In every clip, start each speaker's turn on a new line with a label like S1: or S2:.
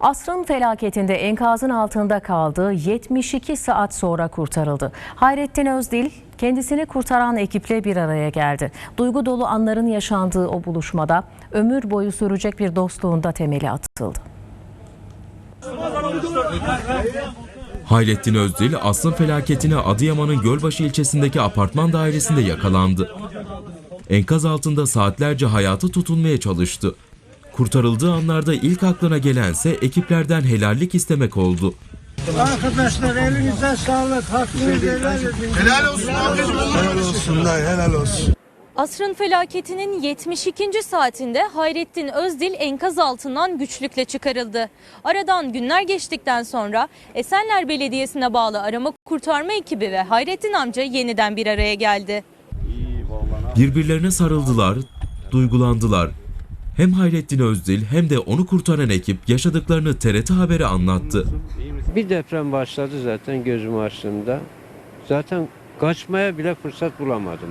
S1: Asrın felaketinde enkazın altında kaldığı 72 saat sonra kurtarıldı. Hayrettin Özdil kendisini kurtaran ekiple bir araya geldi. Duygu dolu anların yaşandığı o buluşmada ömür boyu sürecek bir dostluğun da temeli atıldı.
S2: Hayrettin Özdil, Asrın felaketine Adıyaman'ın Gölbaşı ilçesindeki apartman dairesinde yakalandı. Enkaz altında saatlerce hayatı tutunmaya çalıştı. Kurtarıldığı anlarda ilk aklına gelense ekiplerden helallik istemek oldu.
S3: Arkadaşlar elinize sağlık. Hakkınızı helal edin.
S4: Helal olsun.
S5: Helal helal olsun.
S6: Asrın felaketinin 72. saatinde Hayrettin Özdil enkaz altından güçlükle çıkarıldı. Aradan günler geçtikten sonra Esenler Belediyesi'ne bağlı arama kurtarma ekibi ve Hayrettin amca yeniden bir araya geldi.
S2: Birbirlerine sarıldılar, duygulandılar. Hem Hayrettin Özdil hem de onu kurtaran ekip yaşadıklarını TRT Haber'e anlattı.
S7: Bir deprem başladı zaten gözümü açtığımda. Zaten kaçmaya bile fırsat bulamadım.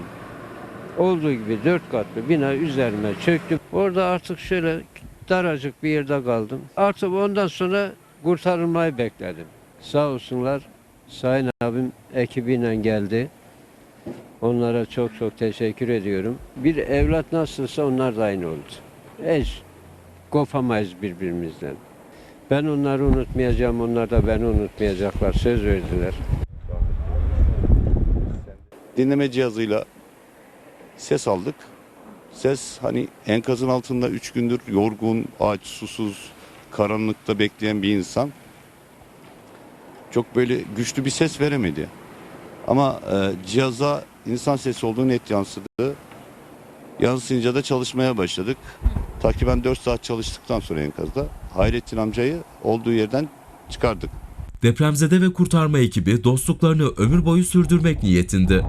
S7: Olduğu gibi dört katlı bina üzerime çöktü. Orada artık şöyle daracık bir yerde kaldım. Artık ondan sonra kurtarılmayı bekledim. Sağ olsunlar Sayın abim ekibiyle geldi. Onlara çok çok teşekkür ediyorum. Bir evlat nasılsa onlar da aynı oldu. Hiç kopamayız birbirimizden. Ben onları unutmayacağım, onlar da beni unutmayacaklar. Söz verdiler.
S4: Dinleme cihazıyla ses aldık. Ses hani enkazın altında 3 gündür yorgun, aç, susuz, karanlıkta bekleyen bir insan. Çok böyle güçlü bir ses veremedi. Ama e, cihaza insan sesi olduğu net yansıdı. Yansıyınca da çalışmaya başladık. Takiben 4 saat çalıştıktan sonra enkazda Hayrettin amcayı olduğu yerden çıkardık.
S2: Depremzede ve kurtarma ekibi dostluklarını ömür boyu sürdürmek niyetinde.